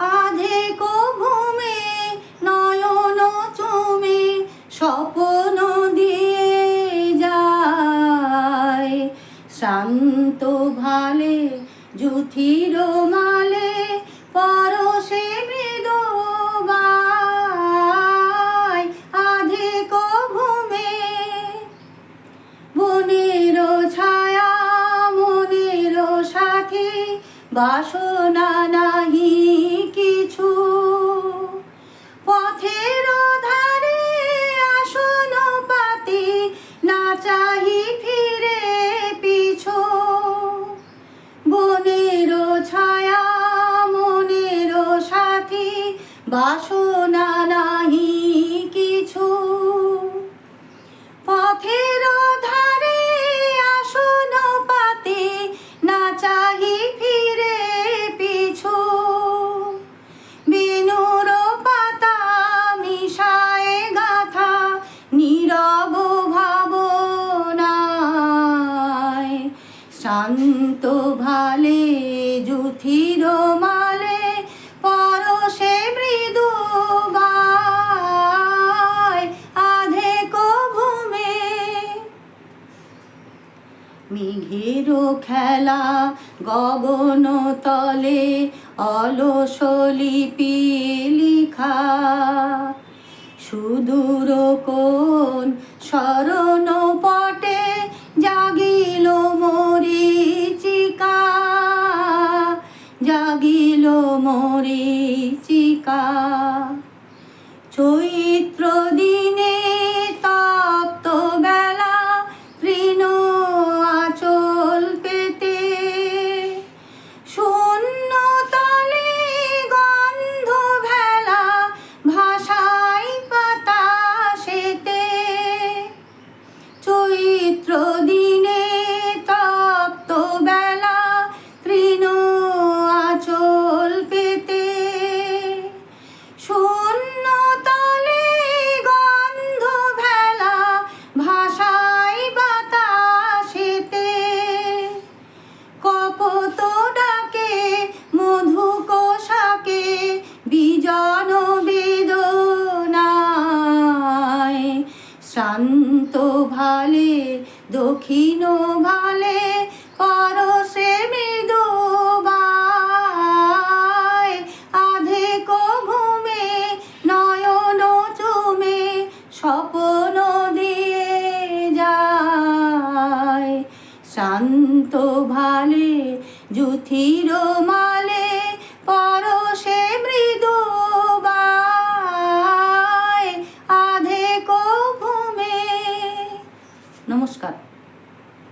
আধে ঘুমে নয়ন চুমে, স্বপ্ন দিয়ে যায়। শান্ত ভালে জুথির মালে, পরশে মৃদু আধে ঘুমে বনের ছায়া, মনের সাথে বাসনা নাহি কিছু। পথের ধারে আসন পাতি না চাহি ফিরে পিছু। বনের ছায়া মনের সাথী বাসনা শান্ত ভালে জুথির মালে পরশে মৃদু আধে ঘুমে মেঘের খেলা গগন তলে অলস লিপি লিখা সুদূর কোন শরণ মরিচিকা চৈত্র দিনে দক্ষিণ ভালে পরশে মৃদু আধে ঘুমে নয়ন চুমে, স্বপ্ন দিয়ে যায়। শান্ত ভালে জুথির মা